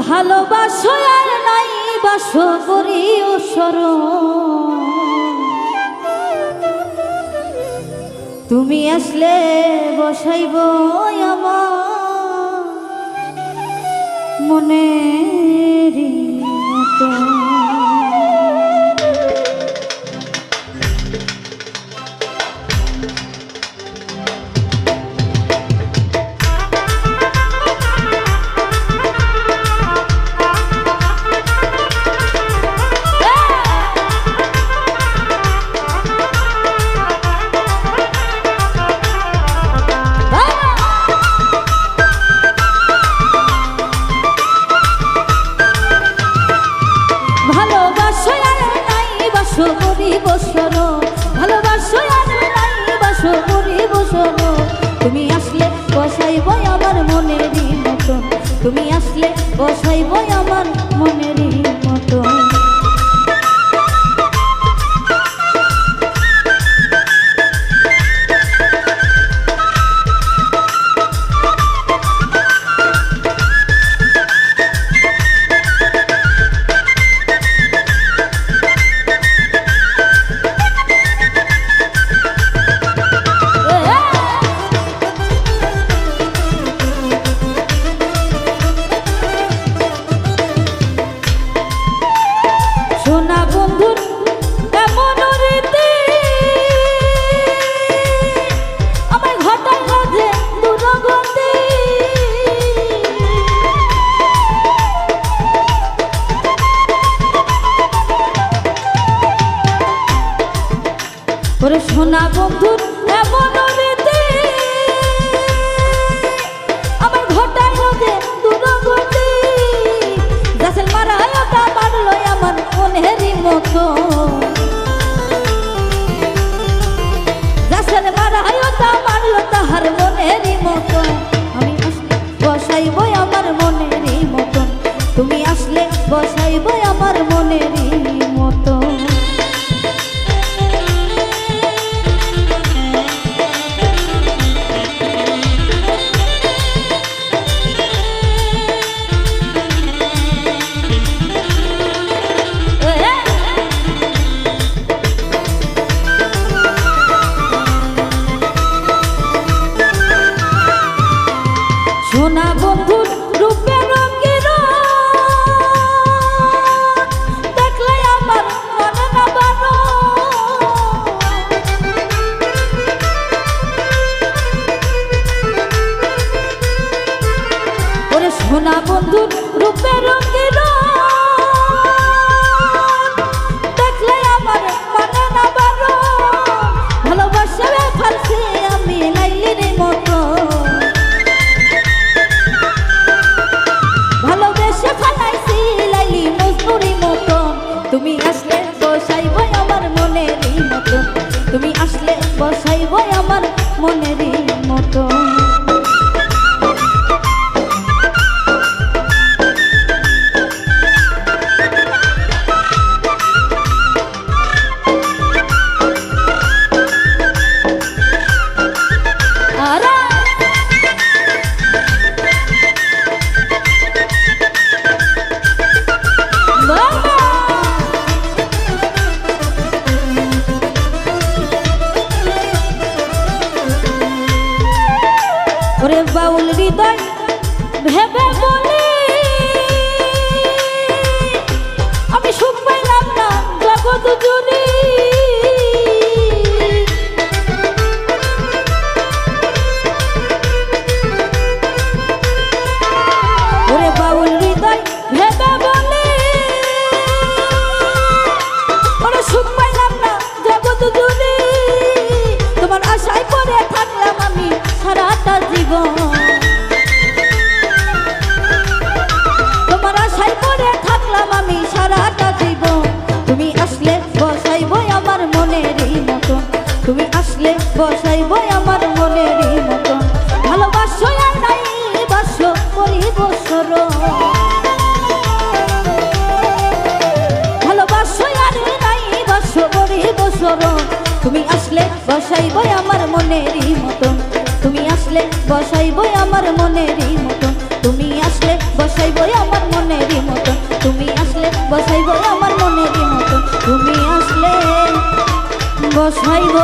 ভালোবাসো আর নাই বাসো করি ও তুমি আসলে বসাইব আমার মনের মতো। বাসো মরি বসর ভালোবাসো বাসো মরি তুমি আসলে বসাইব আমার মনেরই মতন, তুমি আসলে বসাইব আমার মনেরই ওরে সোনা বন্ধু, এমন রীতি। আমার ঘটার মাঝে দুরগতি। গাছের মারা ওটা মারলো আমার মনেরই মতো। গাছের মারা ওটা মারলো তাহার সোনা বন্ধুর রূপে রঙের দেখলে আমার মনে না বানো ভালোবাসা ফালছে আমি মতো। ভালোবেসে ফালাইছি লাইলি মজনুরি মতন তুমি আসলে বসাইব আমার মনেরই মতন তুমি আসলে বসাইব আমার মনেরই মতন ওরে বাউল হৃদয় ভেবে পাগলেরই তুমি আসলে বসাইব আমার মনেরই মতন তুমি আসলে বসাইব আমার তুমি আসলে বসাইব আমার মনেরই মতন তুমি আসলে বসাইব আমার তুমি আসলে বসাইব